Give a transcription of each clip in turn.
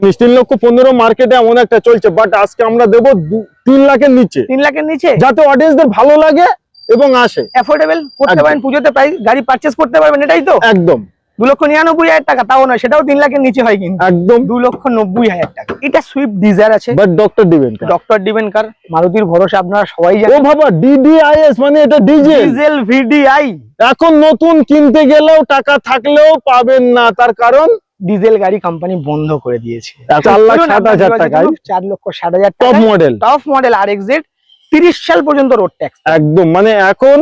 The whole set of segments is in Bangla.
তিন লক্ষ পনেরো মার্কেটে এমন একটা চলছে বাট আজকে আমরা দেবো তিন লাখের নিচে। তিন লাখের নিচে? যাতে অডিয়েন্সদের ভালো লাগে এবং আসে। অ্যাফোর্ডেবল করতে পারেন পুজোতে প্রায় গাড়ি পারচেস করতে পারবেন এটাই তো? একদম। দু লক্ষ নিরানব্বই হাজার টাকা তাও নয় সেটাও তিন লাখের নিচে হয় কিন্তু। একদম। দু লক্ষ নব্বই হাজার টাকা। এটা সুইফট ডিজায়ার আছে। বাট ডক্টর দিবেন ডক্টর ডিভেন কার মারুতির ভরসা আপনারা সবাই ও জানেন বাবা ডিডিআইএস মানে এটা ডিজেল ডিজেল ভিডিআই এখন নতুন কিনতে গেলেও টাকা থাকলেও পাবেন না তার কারণ ডিজেল গাড়ি কোম্পানি বন্ধ করে দিয়েছে। চার লাখ ষাট হাজার যোগাযোগ চার লক্ষ ষাট হাজার টপ মডেল টপ মডেল আর এক্সেড তিরিশ সাল পর্যন্ত রোড ট্যাক্স একদম মানে এখন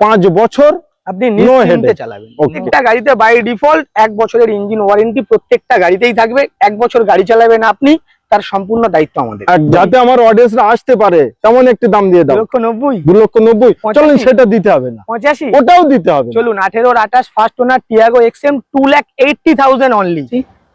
পাঁচ বছর আপনি নিশ্চিন্তে চালাবেন। প্রত্যেকটা গাড়িতে বাই ডিফল্ট এক বছরের ইঞ্জিন ওয়ারেন্টি প্রত্যেকটা গাড়িতেই থাকবে এক বছর গাড়ি চালাবেন আপনি তার সম্পূর্ণ দায়িত্ব আমাদের। আর যাতে আমার অডিয়েন্সরা আসতে পারে তেমন একটি দাম দিয়ে দাও। লক্ষ নব্বই। দু লক্ষ নব্বই। চলুন সেটা দিতে হবে না। পঁচাশি? ওটাও দিতে হবে চলুন আঠেরোর আঠাশ first owner Tiago XM two lakh eighty thousand only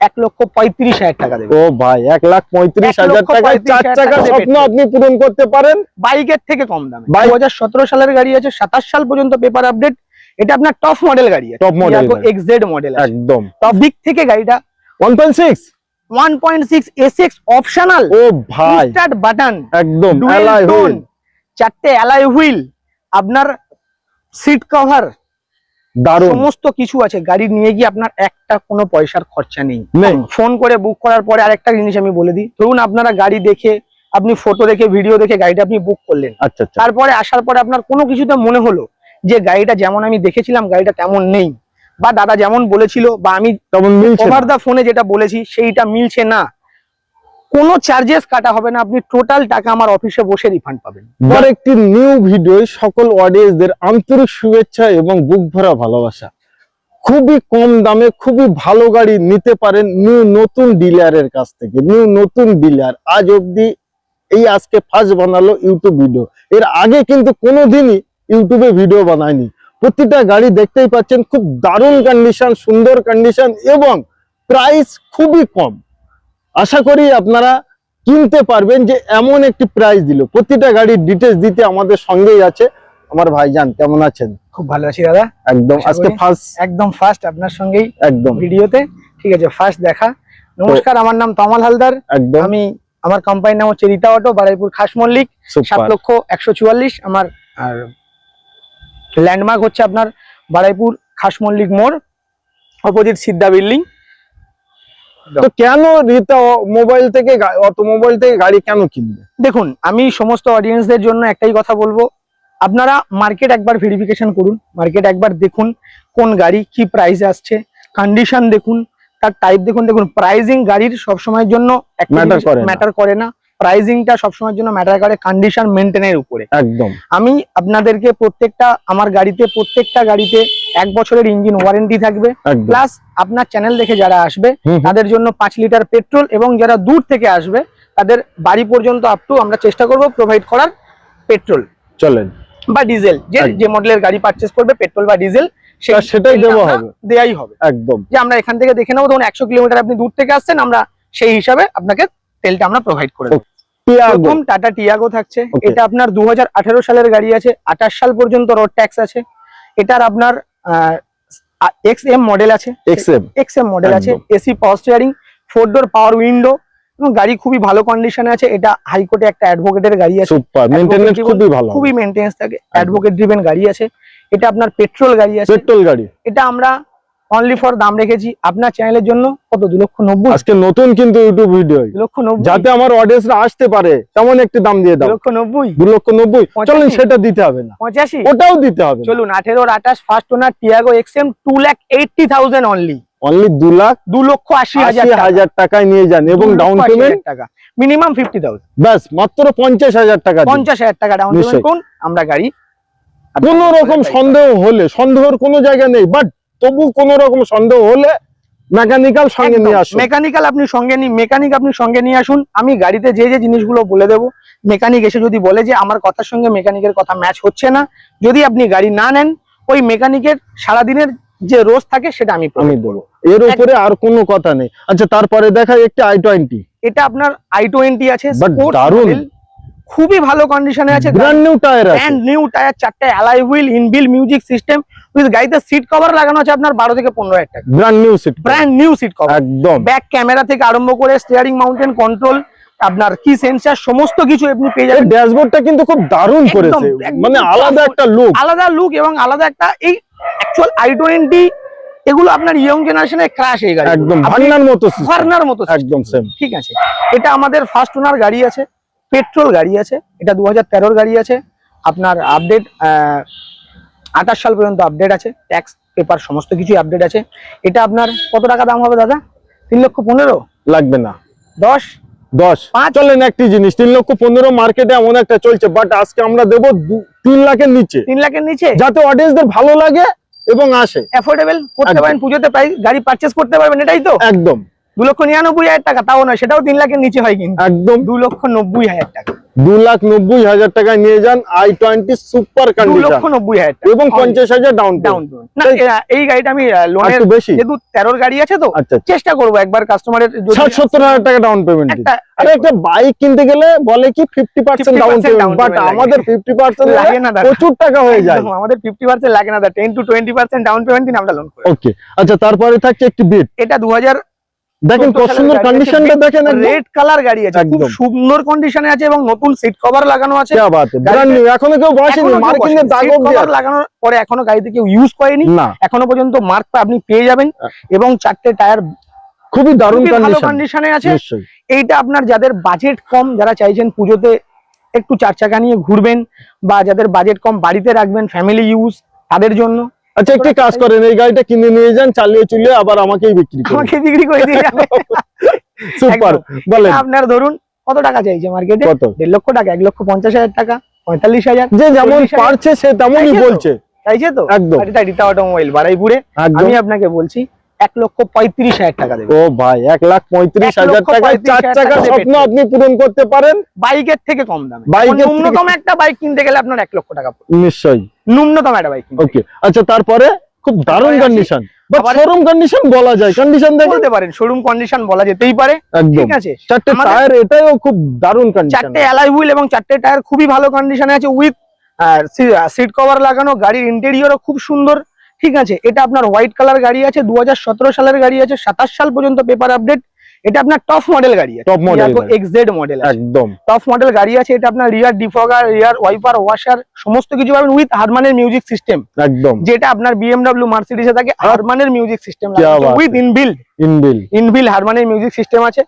এক লক্ষ পঁয়ত্রিশ হাজার টাকা দেবে। ও ভাই এক লাখ পঁয়ত্রিশ হাজার চার চাকার টাকা স্বপ্ন আপনি পূরণ করতে পারেন। বাইকের থেকে কম দামে। Bike- দু হাজার সতেরো সালের গাড়ি আছে সাতাশ সাল পর্যন্ত পেপার আপডেট এটা আপনার টপ মডেল গাড়ি আছে। গাড়ি। এক্সজেড মডেল একদম। টপ দিক থেকে গাড়িটা one point six one point six S optional ও ভাই স্টার্ট বাটন একদম টোন wheel, চারটে অ্যালাই হুইল আপনার সিট কভার দারুণ। সমস্ত কিছু আছে গাড়ি নিয়ে গিয়ে আপনার একটা কোনো পয়সার খরচা নেই। নেই। ফোন করে বুক করার পরে আরেকটা জিনিস আমি বলে দিই ধরুন আপনারা গাড়ি দেখে আপনি ফটো দেখে ভিডিও দেখে গাড়িটা আপনি বুক করলেন। আচ্ছা আচ্ছা। তারপরে আসার পরে আপনার কোনো কিছুতে মনে হলো যে গাড়িটা যেমন আমি দেখেছিলাম গাড়িটা তেমন নেই। বা দাদা যেমন বলেছিল বা আমি ওভার দা ফোনে যেটা বলেছি সেইটা মিলছে না। কোনো চার্জেস কাটা হবে না আপনি টোটাল টাকা আমার অফিসে বসে রিফান্ড পাবেন। আর একটি নিউ ভিডিও সকল অডিয়েন্সদের আন্তরিক শুভেচ্ছা এবং বুক ভরা ভালোবাসা। খুবই কম দামে খুবই ভালো গাড়ি নিতে পারেন নিউ নতুন ডিলারের কাছ থেকে। নিউ নতুন ডিলার আজ অবধি এই আজকে ফার্স্ট বানালো ইউটিউব ভিডিও এর আগে কিন্তু কোনোদিনই ইউটিউবে ভিডিও বানায়নি। প্রতিটা গাড়ি দেখতেই পাচ্ছেন খুব দারুণ কন্ডিশন সুন্দর কন্ডিশন এবং প্রাইস খুবই কম। আশা করি আপনারা কিনতে পারবেন যে এমন একটি প্রাইস দিল। প্রতিটা গাড়ির ডিটেলস দিতে আমাদের সঙ্গেই আছে। আমার ভাইজান কেমন আছেন? খুব ভালো আছি দাদা। একদম আজকে ফার্স্ট একদম ফার্স্ট আপনার সঙ্গেই একদম। ভিডিওতে। ঠিক আছে ফার্স্ট দেখা। নমস্কার আমার নাম তমাল হালদার। একদম। আমি আমার কোম্পানির নাম হচ্ছে রীতা অটো বারাইপুর খাস মল্লিক। সাত লক্ষ একশো চুয়াল্লিশ আমার আর ল্যান্ডমার্ক হচ্ছে আপনার বারাইপুর খাস মল্লিক মোড় অপোজিট সিদ্ধা বিল্ডিং। তো কেন রিতা মোবাইল থেকে অটোমোবাইল থেকে গাড়ি কেন কিনবে? দেখুন আমি সমস্ত অডিয়েন্সদের জন্য একটাই কথা বলব। আপনারা মার্কেট একবার ভেরিফিকেশন করুন মার্কেট একবার দেখুন কোন গাড়ি কি প্রাইস আসছে কন্ডিশন দেখুন তার টাইপ দেখুন দেখুন প্রাইজিং গাড়ির সবসময়ের জন্য ম্যাটার করে না। প্রাইজিংটা সবসময়ের জন্য ম্যাটার করে কন্ডিশন মেনটেনের উপরে। একদম। আমি আপনাদেরকে প্রত্যেকটা আমার গাড়িতে প্রত্যেকটা গাড়িতে এক বছরের ইঞ্জিন ওয়ারেন্টি থাকবে। প্লাস আপনার চ্যানেল দেখে যারা আসবে। তাদের জন্য পাঁচ লিটার পেট্রোল এবং যারা দূর থেকে আসবে তাদের বাড়ি পর্যন্ত আপ টু আমরা চেষ্টা করব প্রোভাইড করার পেট্রোল চলেন। বা ডিজেল যে যে মডেলের গাড়ি পারচেস করবে পেট্রোল বা ডিজেল সেটাই দেওয়া হবে। দেয়াই হবে। একদম। যে আমরা এখান থেকে দেখে নেব ধরুন একশো কিলোমিটার আপনি দূর থেকে আসছেন আমরা সেই হিসাবে আপনাকে তেলটা আমরা প্রোভাইড করে দেবো। প্রথম টাটা টিয়াগো থাকছে। এটা আপনার দু সালের গাড়ি আছে। আঠাশ সাল পর্যন্ত রোড ট্যাক্স আছে। এটার আপনার এক্স এম মডেল আছে। এক্সএম এক্স এম মডেল আছে। AC power steering four door power window এবং গাড়ি খুবই ভালো কন্ডিশনে আছে। এটা হাইকোর্টে একটা অ্যাডভোকেটের গাড়ি আছে। সুপার মেইনটেনেন্স খুবই ভালো। খুবই মেনটেন্স থাকে। অ্যাডভোকেট ড্রিভেন গাড়ি আছে। এটা আপনার পেট্রোল গাড়ি আছে। পেট্রোল গাড়ি। এটা আমরা অনলি ফর দাম রেখেছি। আপনার চ্যানেলের জন্য কত? দু লক্ষ নব্বই। আজকে নতুন কিন্তু ইউটিউব ভিডিও লক্ষ নব্বই। যাতে আমার অডিয়েন্সরা আসতে পারে তেমন একটি দাম দিয়ে দাও। লক্ষ নব্বই। দু লক্ষ নব্বই। চলুন সেটা দিতে হবে না। পঁচাশি। ওটাও দিতে হবে চলুন আঠেরোর আঠাশ first owner Tiago XM two lakh eighty thousand only only দু লাখ দু লক্ষ আশি হাজার টাকায় নিয়ে যান এবং ডাউন পেমেন্ট টাকা। মিনিমাম ফিফটি থাউজেন্ড ব্যাস মাত্র পঞ্চাশ হাজার টাকা পঞ্চাশ হাজার টাকা ডাউন। পেমেন্ট আমরা গাড়ি কোন রকম সন্দেহ হলে সন্দেহের কোনো জায়গা নেই বাট তবু কোন রকম সন্দেহ হলে মেকানিক্যাল সঙ্গে নিয়ে আসুন। মেকানিক্যাল আপনি সঙ্গে নি মেকানিক আপনি সঙ্গে নিয়ে আসুন। আমি গাড়িতে যে যে জিনিসগুলো বলে দেবো মেকানিক এসে যদি বলে যে আমার কথার সঙ্গে মেকানিকের কথা ম্যাচ হচ্ছে না যদি আপনি গাড়ি না নেন ওই মেকানিকের সারাদিনের যে রোজ থাকে সেটা আমি আমি দেবো এর উপরে আর কোনো কথা নেই। আচ্ছা তারপরে দেখা একটি আই টোয়েন্টি এটা আপনার আই টোয়েন্টি আছে দারুণ। খুবই ভালো কন্ডিশনে আছে। ব্র্যান্ড নিউ টায়ার আছে। ব্র্যান্ড নিউ টায়ার চারটে alloy wheel inbuilt music system with গাড়িতে সিট কভার লাগানো আছে আপনার বারো থেকে পনেরো হাজার টাকা। Brand new seat brand new seat cover একদম। ব্যাক ক্যামেরা থেকে আরম্ভ করে স্টিয়ারিং মাউন্টেন কন্ট্রোল আপনার কি সেন্সার সমস্ত কিছু আপনি পেয়ে যাবেন। ড্যাশবোর্ডটা কিন্তু খুব দারুণ করেছে। মানে আলাদা একটা লুক আলাদা লুক এবং আলাদা একটা এই অ্যাকচুয়াল আই টোয়েন্টি এগুলো আপনার ইয়ং জেনারেশনের ক্রাশ এই গাড়ি একদম ভান্নার মতো। ভার্নার মতো একদম সেম ঠিক আছে। এটা আমাদের ফার্স্ট ওনার গাড়ি আছে। পেট্রোল গাড়ি আছে এটা দু হাজার গাড়ি আছে। আপনার আপডেট আঠাশ সাল পর্যন্ত আপডেট আছে। ট্যাক্স পেপার সমস্ত কিছুই আপডেট আছে। এটা আপনার কত টাকা দাম হবে দাদা? তিন লক্ষ পনেরো? লাগবে না। দশ? দশ। চলেন একটি জিনিস তিন লক্ষ পনেরো মার্কেটে এমন একটা চলছে বাট আজকে আমরা দেবো তিন লাখের নিচে। তিন লাখের নিচে? যাতে অডিয়েন্সদের ভালো লাগে এবং আসে। অ্যাফোর্ডেবল করতে পারেন পুজোতে প্রায় গাড়ি পারচেস করতে পারবেন এটাই তো? একদম। দু লক্ষ নিরানব্বই হাজার টাকা তাও নয় সেটাও তিন লাখের নিচে হয় কিন্তু। একদম। দু লক্ষ নব্বই হাজার টাকা। দু লাখ নব্বই হাজার টাকায় নিয়ে যান আই টোয়েন্টি সুপার কন্ডিশন লক্ষ নব্বই হাজার এবং পঞ্চাশ হাজার ডাউন ডাউন এই গাড়িটা আমি লোনের বেশি? যেহেতু তেরোর গাড়ি আছে তো আচ্ছা চেষ্টা করব একবার কাস্টমারের ষাট সত্তর হাজার টাকা ডাউন পেমেন্ট আরে একটা বাইক কিনতে গেলে বলে কি fifty percent down payment but আমাদের ফিফটি পার্সেন্ট লাগে না প্রচুর টাকা হয়ে যায়। আমাদের ফিফটি পার্সেন্ট লাগে না ten to twenty percent down payment দিন আমরা লোন ওকে আচ্ছা তারপরে থাকছে একটি বিট এটা দু হাজার দেখেন কত সুন্দর কন্ডিশনটা দেখেন রেড কালার গাড়ি আছে খুব সুন্দর কন্ডিশনে আছে এবং নতুন সিট কভার লাগানো আছে। কি বাত ব্র্যান্ড নিউ এখনও কেউ বসেনি মার্কিং এর দাগ কভার লাগানোর পরে এখনও গাড়িতে কেউ ইউজ করেনি। এখনও পর্যন্ত মার্কটা আপনি পেয়ে যাবেন। এবং চারটে টায়ার খুবই দারুণ কন্ডিশনে আছে। এইটা আপনার যাদের বাজেট কম যারা চাইছেন পুজোতে একটু চার চাকা নিয়ে ঘুরবেন বা যাদের বাজেট কম বাড়িতে রাখবেন ফ্যামিলি ইউজ তাদের জন্য। আচ্ছা একটি কাজ করেন এই গাড়িটা কিনে নিয়ে যান চালিয়ে চুলিয়ে আবার আমাকেই বিক্রি আমাকে বিক্রি করে দিয়ে সুপার বলেন। আপনার ধরুন কত টাকা চাইছে মার্কেটে? কত? দেড় লক্ষ টাকা এক লক্ষ পঞ্চাশ হাজার টাকা পঁয়তাল্লিশ হাজার যে যেমন পারছে সে তেমনই বলছে। চাইছে তো? একদম। অটোমোবাইল বাড়াইপুরে আমি আপনাকে বলছি এক লক্ষ পঁয়ত্রিশ হাজার টাকা দেবে। ও ভাই এক লাখ পঁয়ত্রিশ হাজার পঁয়ত্রিশ চার চাকার টাকা স্বপ্ন আপনি পূরণ করতে পারেন। বাইকের থেকে কম দামে। বাইকের ন্যূনতম একটা বাইক কিনতে গেলে আপনার এক লক্ষ টাকা নিশ্চয়ই। ন্যূনতম একটা বাইক ওকে আচ্ছা তারপরে খুব দারুণ কন্ডিশন বা শোরুম কন্ডিশন বলা যায়। কন্ডিশন দেখেন। বলতে পারেন শোরুম কন্ডিশন বলা যেতেই পারে। ঠিক আছে? চারটে টায়ার এটাও খুব দারুণ কন্ডিশন চারটে অ্যালাই হুইল এবং চারটে টায়ার খুবই ভালো কন্ডিশনে আছে উইথ আর সিট কভার লাগানো গাড়ির ইন্টেরিয়রও খুব সুন্দর। ঠিক আছে এটা আপনার হোয়াইট কালার গাড়ি আছে দু হাজার সতেরো সালের গাড়ি আছে সাতাশ সাল পর্যন্ত পেপার আপডেট এটা আপনার টপ মডেল গাড়ি টপ মডেল মডেল একদম। টপ মডেল গাড়ি আছে এটা আপনার রিয়ার ডিফগার রিয়ার ওয়াইপার ওয়াশার সমস্ত কিছু পাবেন উইথ হারমানের মিউজিক সিস্টেম একদম। যেটা আপনার বিএমডাব্লিউ মার্সিডিসে থাকে হারমানের music system with inbuilt inbuilt inbuilt হারমানের music system আছে।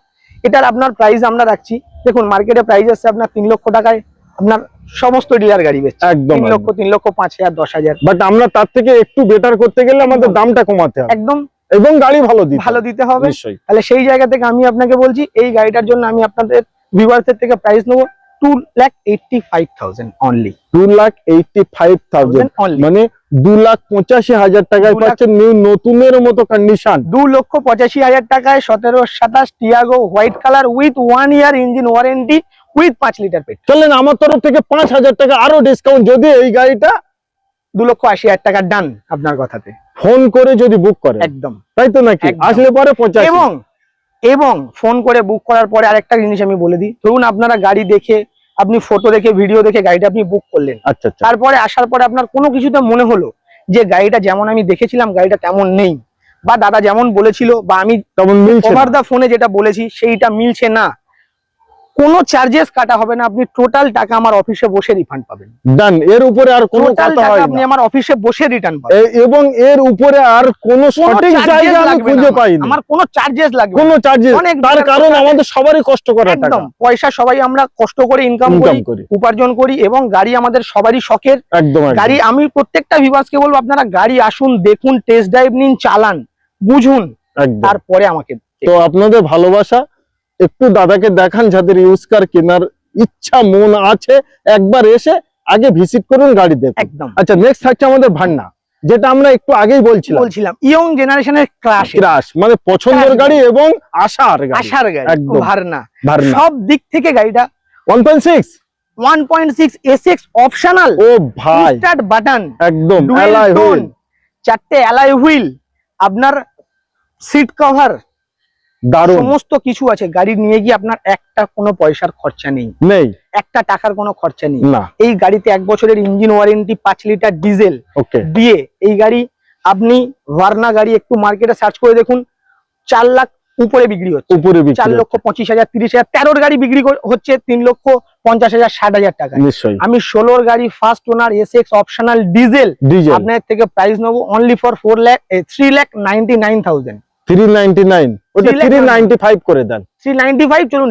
এটার আপনার প্রাইস আমরা রাখছি। দেখুন মার্কেটে প্রাইস আছে আপনার তিন লক্ষ টাকায়। আপনার সমস্ত ডিলার গাড়ি বেচছে। একদম তিন লক্ষ তিন লক্ষ পাঁচ হাজার দশ হাজার। বাট আমরা তার থেকে একটু বেটার করতে গেলে আমাদের দামটা কমাতে হবে। একদম। এবং গাড়ি ভালো দিতে ভালো দিতে হবে। তাহলে সেই জায়গা থেকে আমি আপনাকে বলছি এই গাড়িটার জন্য আমি আপনাদের ভিউয়ার্সের থেকে প্রাইস নেব two lakh eighty five thousand only two lakh eighty five thousand only মানে দু লাখ পঁচাশি হাজার টাকায় পাচ্ছেন নিউ নতুনের মতো কন্ডিশন দু লক্ষ পঁচাশি হাজার টাকায় সতেরো সাতাশ Tiago white colour with one year engine warranty with পাঁচ লিটার পেট চলেন আমার তরফ থেকে পাঁচ হাজার টাকা আরও ডিসকাউন্ট যদি এই গাড়িটা দু লক্ষ আশি হাজার টাকা ডান আপনার কথাতে। ফোন করে যদি বুক করে একদম। তাই তো নাকি? আসলে পরে পঁচাশি। এবং এবং ফোন করে বুক করার পরে আরেকটা জিনিস আমি বলে দিই। ধরুন আপনারা গাড়ি দেখে আপনি ফটো দেখে ভিডিও দেখে গাড়িটা আপনি বুক করলেন। আচ্ছা আচ্ছা। তারপরে আসার পরে আপনার কোনো কিছুতে মনে হলো যে গাড়িটা যেমন আমি দেখেছিলাম গাড়িটা তেমন নেই। বা দাদা যেমন বলেছিল বা আমি ওভার দা ফোনে যেটা বলেছি সেইটা মিলছে না। কোনো চার্জেস কাটা হবে না আপনি টোটাল টাকা আমার অফিসে বসে রিফান্ড পাবেন। ডান এর উপরে আর কোনো কথা হয় আপনি আমার অফিসে বসে রিটার্ন পাবেন। এবং এর উপরে আর কোনো সঠিক জায়গা আমি খুঁজে আমার। পাইনি। আমার কোনো চার্জেস লাগবে কোনো চার্জেস তার কারণ আমাদের সবারই কষ্ট করা টাকা। একদম পয়সা সবাই আমরা কষ্ট করে ইনকাম করি উপার্জন করি এবং গাড়ি আমাদের সবারই শখের। একদম। গাড়ি আমি প্রত্যেকটা ভিভার্সকে বলব আপনারা গাড়ি আসুন দেখুন টেস্ট ড্রাইভ নিন চালান বুঝুন। তারপরে আমাকে তো আপনাদের ভালোবাসা একটু দাদাকে দেখান যাদের ইউজ কার কেনার ইচ্ছা মন আছে একবার এসে আগে ভিজিট করুন গাড়ি দেখুন একদম। আচ্ছা নেক্সট থাকছে আমাদের ভান্না যেটা আমরা একটু আগেই বলছিলাম। বলছিলাম ইয়ং জেনারেশনের ক্রাশ ক্রাশ মানে পছন্দের গাড়ি এবং আশার গাড়ি। আশার গাড়ি একদম। ভারনা। সব দিক থেকে গাড়িটা one point six one point six S X optional ও ভাই। স্টার্ট বাটন একদম টোন wheel। চারটে অ্যালাই হুইল আপনার সিট কভার দারুণ। সমস্ত কিছু আছে গাড়ি নিয়ে গিয়ে আপনার একটা কোনো পয়সার খরচা নেই। নেই। একটা টাকার কোনো খরচা নেই। না। এই গাড়িতে এক বছরের ইঞ্জিন ওয়ারেন্টি পাঁচ লিটার ডিজেল ওকে দিয়ে এই গাড়ি আপনি ভার্না গাড়ি একটু মার্কেটে সার্চ করে দেখুন চার লাখ উপরে বিক্রি হচ্ছে। উপরে চার লক্ষ পঁচিশ হাজার তিরিশ হাজার তেরোর গাড়ি বিক্রি কর- হচ্ছে তিন লক্ষ পঞ্চাশ হাজার ষাট হাজার টাকা। নিশ্চয়ই। আমি ষোলোর গাড়ি first owner S X optional diesel diesel আপনার থেকে প্রাইস নেব only for four lakh three lakh ninety nine thousand three ninety nine ওটা 399 নাইনটি ফাইভ করে দেন। থ্রি নাইনটি ফাইভ চলুন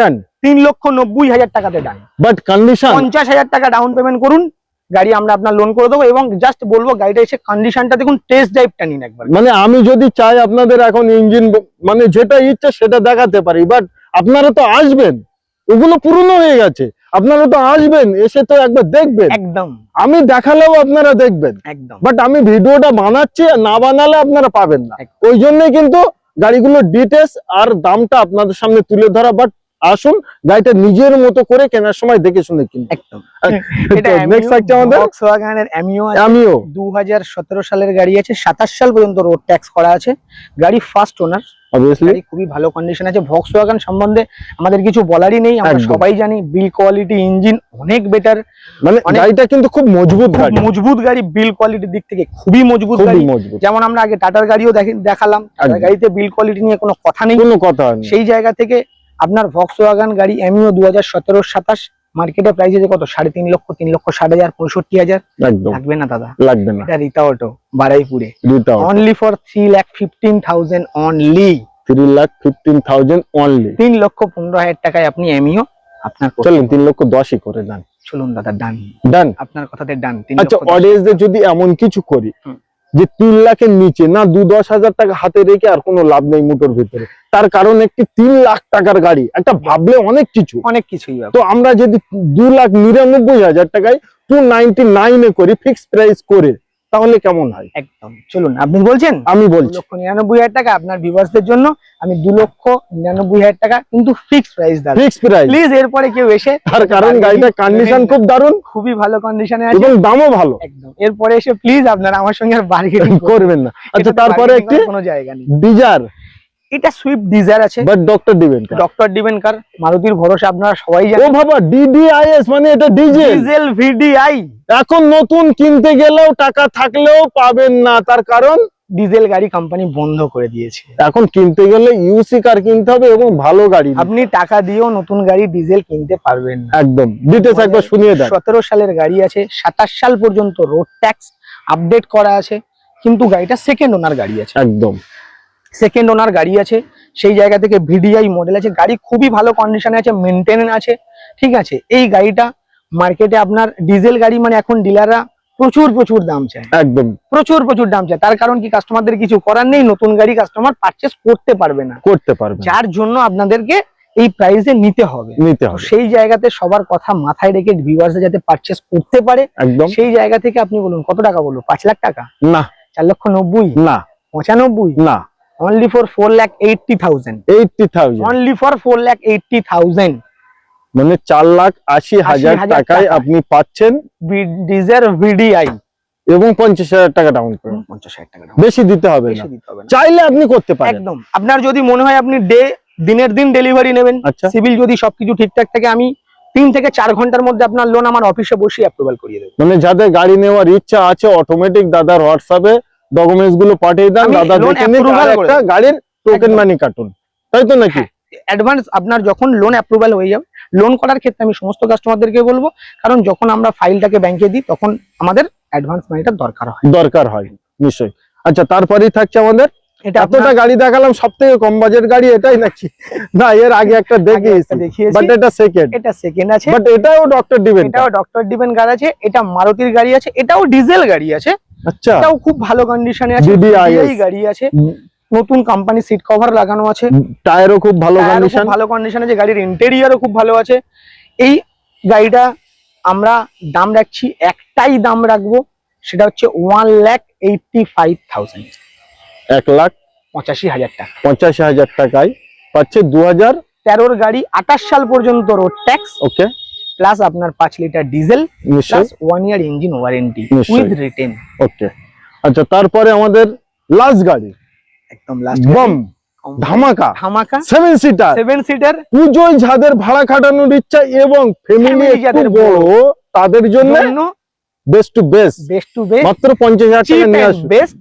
দেন। তিন লক্ষ নব্বই হাজার টাকাতে ডান বাট কন্ডিশন পঞ্চাশ হাজার টাকা ডাউন পেমেন্ট করুন। গাড়ি আমরা আপনার লোন করে দেবো এবং জাস্ট বলব গাড়িটা এসে কন্ডিশনটা দেখুন টেস্ট ড্রাইভটা নিন একবার। মানে আমি যদি চাই আপনাদের এখন ইঞ্জিন মানে যেটা ইচ্ছা সেটা দেখাতে পারি বাট আপনারা তো আসবেন। ওগুলো পুরনো হয়ে গেছে। আপনারা তো আসবেন এসে তো একবার দেখবেন। একদম। আমি দেখালেও আপনারা দেখবেন। একদম। বাট আমি ভিডিওটা বানাচ্ছি না বানালে আপনারা পাবেন না। ওই জন্যই কিন্তু গাড়িগুলোর ডিটেলস আর দামটা আপনাদের সামনে তুলে ধরা বাট আসুন গাড়িটা নিজের মতো করে কেনার সময় দেখে শুনে কিনুন। একদম। আমিও দু হাজার সতেরো সালের গাড়ি আছে সাতাশ সাল পর্যন্ত রোড ট্যাক্স করা আছে। গাড়ি ফার্স্ট ওনার খুবই ভালো কন্ডিশন আছে। ভক্সওয়াগন সম্বন্ধে আমাদের কিছু বলারই নেই আমরা সবাই জানি বিল কোয়ালিটি ইঞ্জিন অনেক বেটার মানে গাড়িটা কিন্তু খুব মজবুত গাড়ি। মজবুত গাড়ি বিল কোয়ালিটির দিক থেকে খুবই মজবুত গাড়ি। যেমন আমরা আগে টাটার গাড়িও দেখে- দেখালাম। টাটার গাড়িতে বিল কোয়ালিটি নিয়ে কোনো কথা নেই। কোনো কথা সেই জায়গা থেকে আপনার ভক্সওয়াগন গাড়ি এমিও দু হাজার সতেরো সাতাশ মার্কেটে প্রাইস আছে কত? সাড়ে তিন লক্ষ তিন লক্ষ ষাট হাজার পঁয়ষট্টি হাজার? লাগবে না দাদা? লাগবে না। এটা রিতা auto বারাইপুরে। Only for three lakh fifteen thousand only three lakh fifteen thousand only তিন লক্ষ পনেরো হাজার টাকায় আপনি এমিও আপনার চলেন তিন লক্ষ দশই করে দেন। চলুন দাদা ডান ডান আপনার কথাতে ডান আচ্ছা অডিয়েন্সদের যদি এমন কিছু করি। যে তিন লাখের নিচে না দু দশ হাজার টাকা হাতে রেখে আর কোনো লাভ নেই মোটর ভিতরে। তার কারণ একটি তিন লাখ টাকার গাড়ি একটা ভাবলে অনেক কিছু। অনেক কিছুই তো আমরা যদি দু লাখ নিরানব্বই হাজার টাকায় টু নাইনটি নাইনে করি ফিক্সড প্রাইস করে তাহলে কেমন হয়? একদম। চলুন আপনি বলছেন? আমি বলছি। লক্ষ নিরানব্বই হাজার টাকা আপনার ভিউয়ার্সদের জন্য আমি দু লক্ষ নিরানব্বই হাজার টাকা কিন্তু ফিক্সড প্রাইস দাদা। ফিক্সড প্রাইস প্লিজ এরপরে কেউ এসে তার কারণ গাড়িটা কন্ডিশন খুব দারুণ খুবই ভালো কন্ডিশনে আছে। এবং দামও ভালো। একদম। এরপরে এসে প্লিজ আপনারা আমার সঙ্গে আর বার্গেনিং করবেন না। আচ্ছা তারপরে একটি কোনো জায়গা নেই। ডিজার এটা সুইফট ডিজায়ার আছে। বাট ডক্টর দিবেন ডক্টর ডিবেন কার মারুতির ভরসা আপনারা সবাই ও বাবা ডিডিআইএস মানে এটা ডিজেল ডিজেল ভিডিআই এখন নতুন কিনতে গেলেও টাকা থাকলেও পাবেন না তার কারণ? ডিজেল গাড়ি কোম্পানি বন্ধ করে দিয়েছে। এখন কিনতে গেলে ইউসি কার কিনতে হবে এবং ভালো গাড়ি আপনি টাকা দিয়েও নতুন গাড়ি ডিজেল কিনতে পারবেন না। একদম। ডিটেলস একবার শুনিয়ে দেন। সতেরো সালের গাড়ি আছে সাতাশ সাল পর্যন্ত রোড ট্যাক্স আপডেট করা আছে কিন্তু গাড়িটা সেকেন্ড ওনার গাড়ি আছে। একদম। সেকেন্ড ওনার গাড়ি আছে সেই জায়গা থেকে ভিডিআই মডেল আছে। গাড়ি খুবই ভালো কন্ডিশনে আছে মেনটেন আছে ঠিক আছে? এই গাড়িটা মার্কেটে আপনার ডিজেল গাড়ি মানে এখন ডিলাররা প্রচুর প্রচুর দাম চায়। একদম। প্রচুর প্রচুর দাম চায়। তার কারণ কি কাস্টমারদের কিছু করার নেই নতুন গাড়ি কাস্টমার পারচেস করতে পারবে না। করতে পারবে যার জন্য আপনাদেরকে এই প্রাইসে নিতে হবে। নিতে হবে। সেই জায়গাতে সবার কথা মাথায় রেখে ভিউয়ার্স যাতে পারচেস করতে পারে একদম। সেই জায়গা থেকে আপনি বলুন কত টাকা বলব? পাঁচ লাখ টাকা? না। চার লক্ষ নব্বই? না। পঁচানব্বই? না। Only for four lakh eighty thousand eighty thousand only for four lakh eighty thousand মানে চার লাখ আশি হাজার টাকায় আপনি পাচ্ছেন। ডিজার ভিডিআই এবং পঞ্চাশ হাজার টাকা ডাউন পেমেন্ট পঞ্চাশ হাজার টাকা বেশি দিতে হবে না। বেশি দিতে হবে না। চাইলে আপনি করতে পারেন। একদম। আপনার যদি মনে হয় আপনি ডে দিনের দিন ডেলিভারি নেবেন আচ্ছা। সিভিল যদি সবকিছু ঠিকঠাক থাকে আমি তিন থেকে চার ঘণ্টার মধ্যে আপনার লোন আমার অফিসে বসে অ্যাপ্রুভাল করিয়ে দেবো। মানে যাদের গাড়ি নেওয়ার ইচ্ছা আছে অটোমেটিক দাদার হোয়াটসঅ্যাপে ডকুমেন্টসগুলো পাঠিয়ে দেন দাদা দেখে একটা গাড়ির টোকেন মানি কাটুন তাই তো নাকি? অ্যাডভান্স আপনার যখন লোন অ্যাপ্রুভাল হয়ে যাবে লোন করার ক্ষেত্রে আমি সমস্ত কাস্টমারদেরকে বলব কারণ যখন আমরা ফাইলটাকে ব্যাংকে দিই তখন আমাদের অ্যাডভান্স মানিটা দরকার হয়। দরকার হয় নিশ্চয়ই। আচ্ছা তারপরেই থাকছে আমাদের এটা এতটা গাড়ি দেখালাম সব থেকে কম বাজেট গাড়ি এটাই নাকি? না এর আগে একটা দেখিয়েছি বাট এটা সেকেন্ড এটা সেকেন্ড আছে। বাট এটাও ডক্টর এটাও ডক্টর গাড়ি আছে এটা মারুতির গাড়ি আছে এটাও ডিজেল গাড়ি আছে। আচ্ছা। এটাও খুব ভালো কন্ডিশনে আছে DDI গাড়ি আছে। নতুন কোম্পানি সিট কভার লাগানো আছে। টায়ারও খুব ভালো কন্ডিশন ভালো কন্ডিশন আছে গাড়ির ইন্টেরিয়রও খুব ভালো আছে। এই গাড়িটা আমরা দাম রাখছি একটাই দাম রাখব সেটা হচ্ছে one lakh eighty five thousand এক লাখ পঁচাশি হাজার টাকা। পঁচাশি হাজার টাকায় পাচ্ছে দু হাজার তেরোর গাড়ি আঠাশ সাল পর্যন্ত রোড ট্যাক্স ওকে প্লাস আপনার পাঁচ litre diesel plus one year engine warranty with written okay আচ্ছা তারপরে আমাদের লাস্ট গাড়ি। একদম লাস্ট বম ধামাকা। ধামাকা। সেভেন সিটার সেভেন সিটার পুজোয় যাদের ভাড়া খাটানোর ইচ্ছা এবং ফ্যামিলি যাদের বড় তাদের জন্য best to best best to best মাত্র পঞ্চাশ হাজার টাকা নিয়ে আসবে। বেস্ট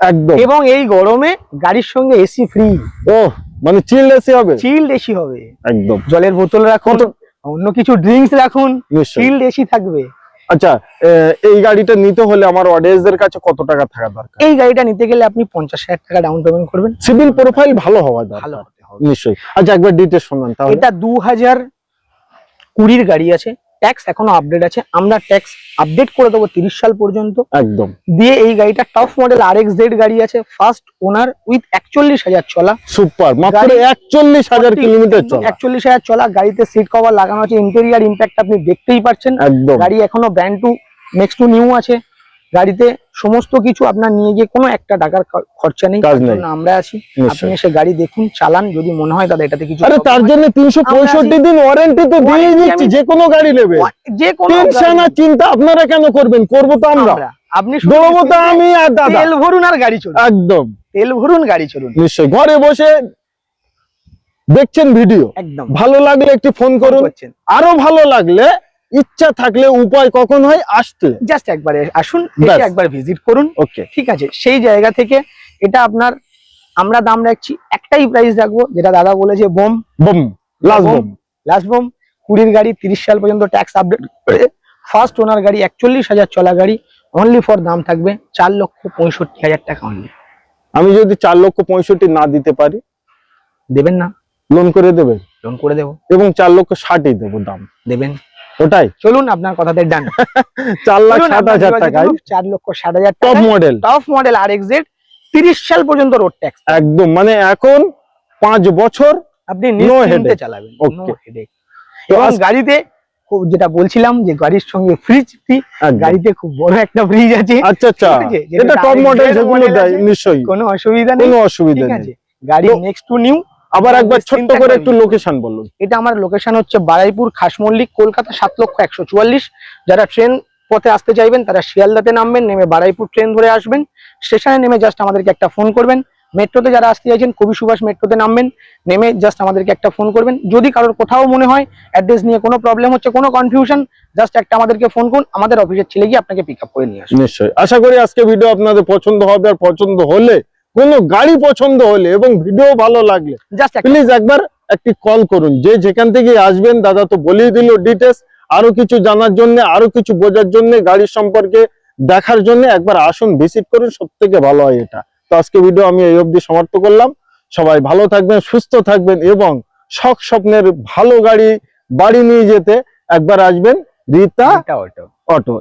একদম। এবং এই গরমে গাড়ির সঙ্গে এসি ফ্রি ও মানে এসি হবে। চিল্ড এসি হবে। একদম। জলের বোতল কত- অন্য কিছু ড্রিঙ্কস রাখুন চিল্ড এসি থাকবে। আচ্ছা এই গাড়িটা নিতে হলে আমার অডিয়েন্সদের কাছে কত টাকা থাকা দরকার? এই গাড়িটা নিতে গেলে আপনি পঞ্চাশ হাজার টাকা ডাউন পেমেন্ট করবেন। সিভিল প্রোফাইল ভালো হওয়া ভালো নিশ্চয়ই। আচ্ছা একবার ডিটেলস শুনুন তাহলে। এটা দু হাজার কুড়ির গাড়ি আছে। ট্যাক্স এখনও আপডেট আছে। আমরা ট্যাক্স আপডেট করে দেবো তিরিশ সাল পর্যন্ত। একদম। দিয়ে এই গাড়িটা টপ মডেল আর এক্স জেড গাড়ি আছে ফার্স্ট ওনার উইথ একচল্লিশ হাজার চলা। সুপার মাত্র একচল্লিশ হাজার কিলোমিটার চলা। একচল্লিশ হাজার চলা গাড়িতে সিট কভার লাগানো আছে ইন্টেরিয়ার ইম্প্যাক্ট আপনি দেখতেই পাচ্ছেন একদম। গাড়ি এখনও brand to next to new আছে। গাড়িতে সমস্ত কিছু আপনার নিয়ে গিয়ে কোনো একটা টাকার খরচা নেই আমরা আছি। আপনি এসে গাড়ি দেখুন চালান যদি মনে হয় তাহলে এটাতে কিছু আরে তার জন্য তিনশো পঁয়ষট্টি দিন ওয়ারেন্টি তো দিয়ে দিচ্ছি যে কোনো গাড়ি নেবে। যে কোনো টেনশন আর চিন্তা আপনারা কেন করবেন? করব তো আমরা। আপনি শুধু দৌড়বো তো আমি আর দাদা। তেল ভরুন আর গাড়ি চলুন। একদম। তেল ভরুন গাড়ি চলুন। নিশ্চয়ই। ঘরে বসে দেখছেন ভিডিও। একদম। ভালো লাগলে একটি ফোন করুন। আরও ভালো লাগলে ইচ্ছা থাকলে উপায় কখন হয়? আসতে। জাস্ট একবার আসুন একবার ভিজিট করুন। ওকে ঠিক আছে সেই জায়গা থেকে এটা আপনার আমরা দাম রাখছি একটাই প্রাইস রাখব যেটা দাদা বলেছে বোম। বম লাস্ট বম। বম। লাস্ট বোম। কুড়ির গাড়ি তিরিশ সাল পর্যন্ত ট্যাক্স আপডেট করে ফার্স্ট ওনার গাড়ি একচল্লিশ হাজার চলা গাড়ি অনলি ফর দাম থাকবে চার লক্ষ পঁয়ষট্টি হাজার টাকা অনলি আমি যদি চার লক্ষ পঁয়ষট্টি না দিতে পারি দেবেন না। লোন করে দেবেন লোন করে দেবো। এবং চার লক্ষ ষাটই দেবো দাম। দেবেন। ওটাই। চলুন আপনার কথাতে ডান। চার লাখ ষাট হাজার টাকায়। চার লক্ষ ষাট হাজার টপ মডেল টপ মডেল আর তিরিশ সাল পর্যন্ত রোড ট্যাক্স একদম মানে এখন পাঁচ বছর আপনি নিশ্চিন্তে চালাবেন এবং গাড়িতে খুব যেটা বলছিলাম যে গাড়ির সঙ্গে ফ্রিজ ফ্রি গাড়িতে খুব বড় একটা ফ্রিজ আছে। আচ্ছা আচ্ছা। এটা টপ মডেল যেগুলো দেয় নিশ্চয়ই। কোনো অসুবিধা নেই। কোনো অসুবিধা নেই। আছে গাড়ি নেক্সট টু নিউ আবার একবার ছোট্ট করে একটু লোকেশন বলুন। এটা আমার লোকেশন হচ্ছে বারাইপুর খাসমল্লিক কলকাতা সাত লক্ষ একশো চুয়াল্লিশ। যারা ট্রেন পথে আসতে চাইবেন তারা শিয়ালদাতে নামবেন নেমে বারাইপুর ট্রেন ধরে আসবেন। স্টেশনে নেমে জাস্ট আমাদেরকে একটা ফোন করবেন। মেট্রোতে যারা আসতে চাইছেন কবি সুভাষ মেট্রোতে নামবেন। নেমে জাস্ট আমাদেরকে একটা ফোন করবেন। যদি কারোর কোথাও মনে হয় অ্যাড্রেস নিয়ে কোনো প্রবলেম হচ্ছে কোনো কনফিউশন জাস্ট একটা আমাদেরকে ফোন করুন। আমাদের অফিসের ছেলে গিয়ে আপনাকে পিক আপ করে নিয়ে আসবে। নিশ্চয়ই। আশা করি আজকে ভিডিও আপনাদের পছন্দ হবে আর পছন্দ হলে কোনো গাড়ি পছন্দ হলে এবং ভিডিও ভালো লাগলে প্লিজ একবার একটি কল করুন। যে যেখান থেকে আসবেন দাদা তো বলেই দিল ডিটেলস আরও কিছু জানার জন্য আরও কিছু বোঝার জন্য গাড়ির সম্পর্কে দেখার জন্য একবার আসুন ভিজিট করুন সব থেকে ভালো হয় এটা। তো আজকে ভিডিও আমি এই অবধি সমাপ্ত করলাম। সবাই ভালো থাকবেন সুস্থ থাকবেন এবং শখ স্বপ্নের ভালো গাড়ি বাড়ি নিয়ে যেতে একবার আসবেন রীতা ওটা অটো।